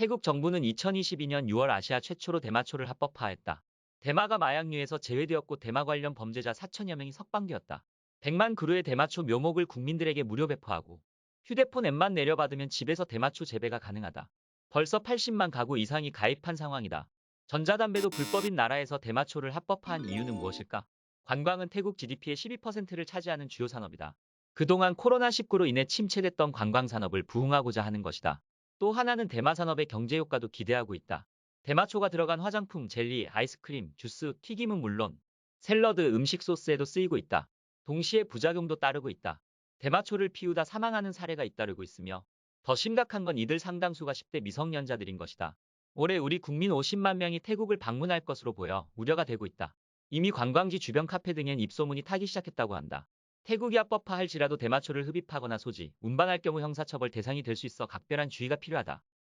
태국 정부는 2022년 6월 아시아 최초로 대마초를 합법화했다. 대마가 마약류에서 제외되었고 대마 관련 범죄자 4천여 명이 석방되었다. 100만 그루의 대마초 묘목을 국민들에게 무료 배포하고 휴대폰 앱만 내려받으면 집에서 대마초 재배가 가능하다. 벌써 80만 가구 이상이 가입한 상황이다. 전자담배도 불법인 나라에서 대마초를 합법화한 이유는 무엇일까? 관광은 태국 GDP의 12%를 차지하는 주요 산업이다. 그동안 코로나19로 인해 침체됐던 관광 산업을 부흥하고자 하는 것이다. 또 하나는 대마 산업의 경제 효과도 기대하고 있다. 대마초가 들어간 화장품, 젤리, 아이스크림, 주스, 튀김은 물론 샐러드, 음식 소스에도 쓰이고 있다. 동시에 부작용도 따르고 있다. 대마초를 피우다 사망하는 사례가 잇따르고 있으며 더 심각한 건 이들 상당수가 10대 미성년자들인 것이다. 올해 우리 국민 50만 명이 태국을 방문할 것으로 보여 우려가 되고 있다. 이미 관광지 주변 카페 등엔 입소문이 타기 시작했다고 한다. 태국이 합법화할지라도 대마초를 흡입하거나 소지, 운반할 경우 형사처벌 대상이 될 수 있어 각별한 주의가 필요하다.